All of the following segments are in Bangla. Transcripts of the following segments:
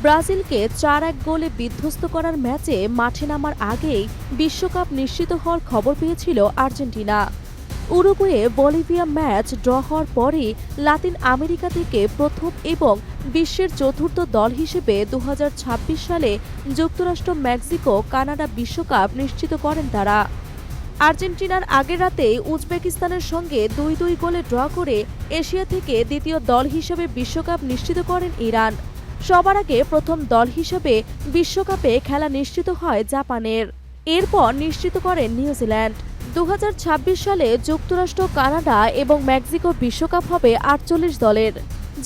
ব্রাজিলকে চার এক গোলে বিধ্বস্ত করার ম্যাচে মাঠে নামার আগেই বিশ্বকাপ নিশ্চিত হওয়ার খবর পেয়েছিল Argentina. Uruguay Bolivia match draw হওয়ার পরই লাতিন আমেরিকা থেকে প্রথম এবং বিশ্বের চতুর্থ দল হিসেবে দু হাজার ছাব্বিশ সালে যুক্তরাষ্ট্র, মেক্সিকো, কানাডা বিশ্বকাপ নিশ্চিত করেন তারা। আর্জেন্টিনার আগের রাতেই উজবেকিস্তানের সঙ্গে দুই দুই গোলে ড্র করে এশিয়া থেকে দ্বিতীয় দল হিসেবে বিশ্বকাপ নিশ্চিত করেন ইরান। সবার আগে প্রথম দল হিসেবে বিশ্বকাপে খেলা নিশ্চিত হয় জাপানের। এরপর নিশ্চিত করেন নিউজিল্যান্ড। দু হাজার ছাব্বিশ সালে যুক্তরাষ্ট্র, কানাডা এবং মেক্সিকো বিশ্বকাপ হবে আটচল্লিশ দলের।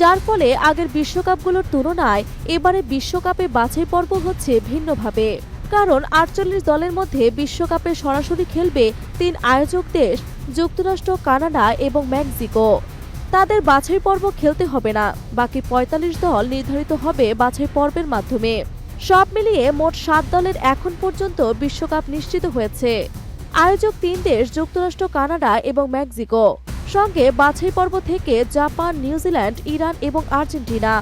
যার ফলে আগের বিশ্বকাপগুলোর তুলনায় এবারে বিশ্বকাপে বাছাই পর্ব হচ্ছে ভিন্নভাবে। কারণ আটচল্লিশ দলের মধ্যে বিশ্বকাপে সরাসরি খেলবে তিন আয়োজক দেশ, যুক্তরাষ্ট্র, কানাডা এবং মেক্সিকো। তাদের বাছাই পর্ব খেলতে হবে না। বাকি পঁয়তাল্লিশ দল নির্ধারিত হবে বাছাই পর্বের মাধ্যমে। সব মিলিয়ে মোট সাত দলের এখন পর্যন্ত বিশ্বকাপ নিশ্চিত হয়েছে। আয়োজক তিন দেশ, যুক্তরাষ্ট্র, কানাডা এবং মেক্সিকো। সঙ্গে বাছাই পর্ব থেকে জাপান নিউজিল্যান্ড ইরান এবং আর্জেন্টিনা।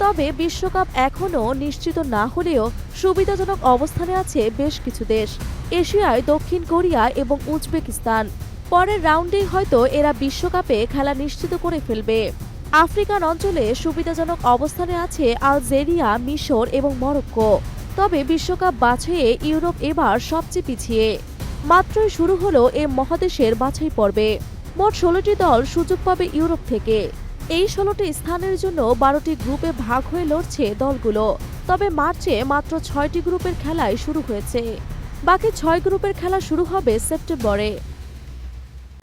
তবে বিশ্বকাপ এখনও নিশ্চিত না হলেও সুবিধাজনক অবস্থানে আছে বেশ কিছু দেশ। এশিয়ায় দক্ষিণ কোরিয়া এবং উজবেকিস্তান। পরের রাউন্ডেই হয়তো এরা বিশ্বকাপে খেলা নিশ্চিত করে ফেলবে। আফ্রিকান অঞ্চলে সুবিধাজনক অবস্থানে আছে আলজেরিয়া, মিশর এবং মরক্কো। তবে বিশ্বকাপ বাছাইয়ে ইউরোপ এবার সবচেয়ে পিছিয়ে। মাত্রই শুরু হলো এ মহাদেশের বাছাই পর্বে। মোট ষোলোটি দল সুযোগ পাবে ইউরোপ থেকে। এই ষোলোটি স্থানের জন্য বারোটি গ্রুপে ভাগ হয়ে লড়ছে দলগুলো। তবে মার্চে মাত্র ছয়টি গ্রুপের খেলাই শুরু হয়েছে। বাকি ছয় গ্রুপের খেলা শুরু হবে সেপ্টেম্বরে।